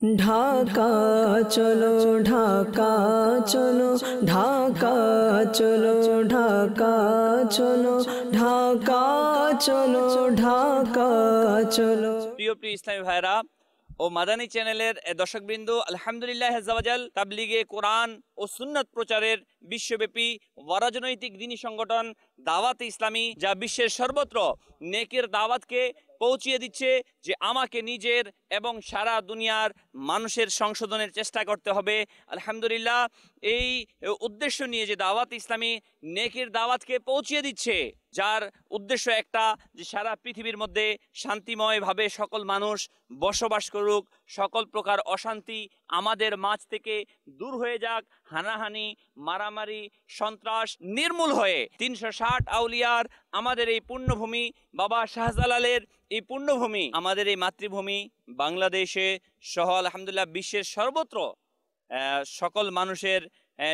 ঢাকা চলো ঢাকা চলো ঢাকা চলো ঢাকা চলো ঢাকা চলো ঢাকা চলো। প্রিয় প্রিয় ইসলামী ভাইরা ও মাদানী চ্যানেলের দর্শকবৃন্দ, আলহামদুলিল্লাহ হেজাবাজাল তাবলিগে কোরআন ও সুন্নত প্রচারের বিশ্বব্যাপী রাজনৈতিক দিনী সংগঠন দাওয়াত ইসলামী, যা বিশ্বের সর্বত্র নেকের দাওয়াতকে পৌঁছিয়ে দিচ্ছে যে আমাকে নিজের এবং সারা দুনিয়ার মানুষের সংশোধনের চেষ্টা করতে হবে। আলহামদুলিল্লাহ, এই উদ্দেশ্য নিয়ে যে দাওয়াত ইসলামী, নেকের দাওয়াতকে পৌঁছিয়ে দিচ্ছে। যার উদ্দেশ্য একটা যে সারা পৃথিবীর মধ্যে শান্তিময়ভাবে সকল মানুষ বসবাস করুক, সকল প্রকার অশান্তি আমাদের মাঝ থেকে দূর হয়ে যাক, হানাহানি, মারামারি, সন্ত্রাস নির্মূল হয়ে। তিনশো ষাট আউলিয়ার আমাদের এই পুণ্যভূমি বাবা শাহজালালের এই পুণ্যভূমি আমাদের এই মাতৃভূমি বাংলাদেশে সহ আলহামদুলিল্লাহ বিশ্বের সর্বত্র সকল মানুষের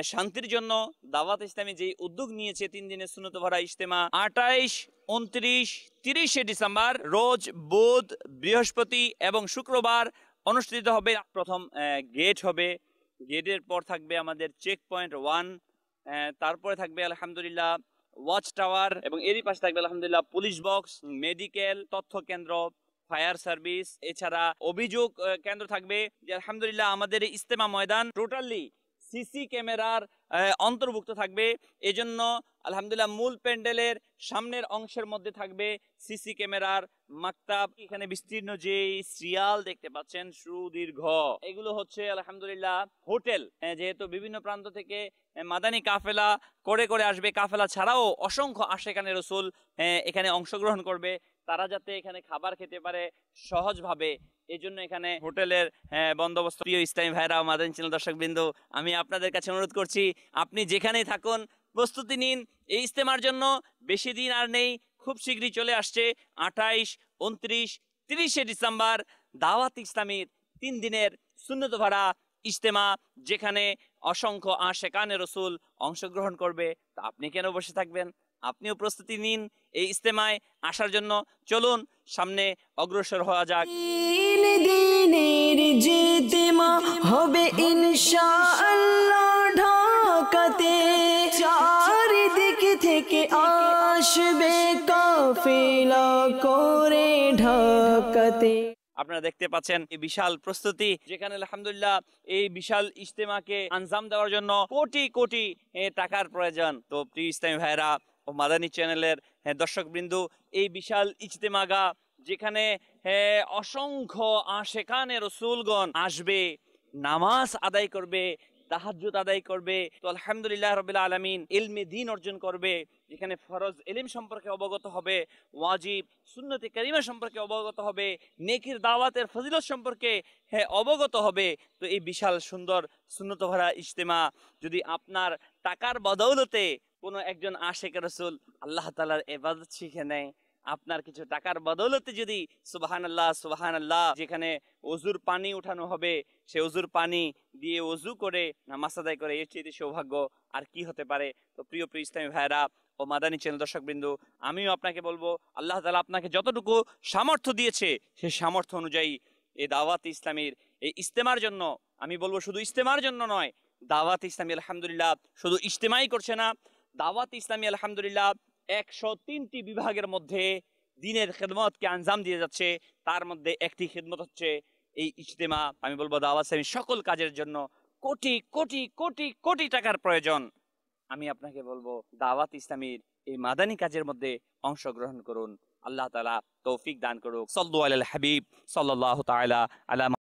শান্তির জন্য দাওয়াত ইসলামী যে উদ্যোগ নিয়েছে তিন দিনের সুনত ভরা ইজতেমা আটাইশ উনত্রিশ, তিরিশে ডিসেম্বর, রোজ বুধ, বৃহস্পতি এবং শুক্রবার অনুষ্ঠিত হবে। প্রথম গেট হবে। গেটের পর থাকবে আমাদের চেক পয়েন্ট ওয়ান তারপরে থাকবে আলহামদুলিল্লাহ ওয়াচ টাওয়ার এবং এরই পাশে থাকবে আলহামদুলিল্লাহ পুলিশ বক্স মেডিকেল তথ্য কেন্দ্র ফায়ার সার্ভিস এছাড়া অভিযোগ কেন্দ্র থাকবে যে আলহামদুলিল্লাহ আমাদের ইস্তেমা ময়দান টোটালি সিসি ক্যামেরার অন্তর্ভুক্ত থাকবে। এজন্য আলহামদুলিল্লাহ মূল প্যান্ডেলের সামনের অংশের মধ্যে থাকবে সিসি ক্যামেরার মাকতাব। এখানে বিস্তীর্ণ যে সিরিয়াল দেখতে পাচ্ছেন, সুদীর্ঘ। এগুলো হচ্ছে আলহামদুলিল্লাহ হোটেল। যেহেতু বিভিন্ন প্রান্ত থেকে মাদানী কাফেলা করে করে আসবে। কাফেলা ছাড়াও অসংখ্য আশেখানে রসুল এখানে অংশগ্রহণ করবে। তারা যাতে এখানে খাবার খেতে পারে সহজভাবে এই জন্য এখানে হোটেলের আহ, বন্দোবস্ত। প্রিয় ইসলামী ভাইরা মাদানী চ্যানেল দর্শক বিন্দু আমি আপনাদের কাছে অনুরোধ করছি আপনি যেখানেই থাকুন প্রস্তুতি নিন। এই ইস্তেমার জন্য বেশি দিন আর নেই খুব শীঘ্রই চলে আসছে আঠাইশ উনত্রিশ তিরিশে ডিসেম্বর দাওয়াত ইসলামীর তিন দিনের শূন্যত ভাড়া ইজতেমা যেখানে অসংখ্য আশেকানে রসুল অংশগ্রহণ করবে। তা আপনি কেন বসে থাকবেন? আপনিও প্রস্তুতি নিন এই ইজতেমায় আসার জন্য। চলুন সামনে অগ্রসর হওয়া যাক। দিনের জিতেমা হবে ইনশাআল্লাহ ঢাকাতে। চারিদিক থেকে আসবে কাফেলা করে ঢাকাতে। আপনারা দেখতে পাচ্ছেন এই বিশাল প্রস্তুতি যেখানে আলহামদুলিল্লাহ এই বিশাল ইজতেমাকে আঞ্জাম দেওয়ার জন্য কোটি কোটি টাকার প্রয়োজন। তো প্রিয় ইসলামী ভাইরা ও মাদানী চ্যানেলের দর্শক বিন্দু এই বিশাল ইজতেমাগা যেখানে অসংখ্য আশেখানে রসুলগণ আসবে, নামাজ আদায় করবে, তাহাজ্জুদ আদায় করবে, তো আলহামদুলিল্লাহ রবিল আলমিন ইলমে দিন অর্জন করবে, যেখানে ফরজ এলিম সম্পর্কে অবগত হবে, ওয়াজিব, সুন্নতি কারিমা সম্পর্কে অবগত হবে, নেকির দাওয়াতের ফজিলত সম্পর্কে হ্যাঁ অবগত হবে, তো এই বিশাল সুন্দর সুন্নত ভরা ইজতেমা যদি আপনার টাকার বদৌলতে কোনো একজন আশেখ রসুল আল্লাহ তালার এবাদত শিখে নেয়। আপনার কিছু টাকার বদৌলতে যদি সুবাহান আল্লাহ সুবাহান আল্লাহ যেখানে অজুর পানি উঠানো হবে, সে অজুর পানি দিয়ে অজু করে, নামাজ আদায় করে, এর চেয়ে সৌভাগ্য আর কি হতে পারে? তো প্রিয় প্রিয় ইসলামী ভাইরা ও মাদানী চ্যানেল দর্শক বিন্দু, আমিও আপনাকে বলব, আল্লাহ তালা আপনাকে যতটুকু সামর্থ্য দিয়েছে, সে সামর্থ্য অনুযায়ী এই দাওয়াত ইসলামীর এই ইস্তেমার জন্য, আমি বলব শুধু ইস্তেমার জন্য নয়, দাওয়াত ইসলামী আলহামদুলিল্লাহ শুধু ইজতেমাই করছে না দাওয়াত ইসলামী, আলহামদুলিল্লাহ, একশো তিনটি বিভাগের মধ্যে দিনের খেদমতকে আঞ্জাম দিয়ে যাচ্ছে। তার মধ্যে একটি খেদমত হচ্ছে এই ইজতেমা। আমি বলব দাওয়াত ইসলামী সকল কাজের জন্য কোটি কোটি কোটি কোটি টাকার প্রয়োজন। আমি আপনাকে বলব দাওয়াত ইসলামীর এই মাদানী কাজের মধ্যে অংশগ্রহণ করুন। আল্লাহ তালা তৌফিক দান করুক। সল্লু আল হাবিব সাল্লাহ তাআলা আলা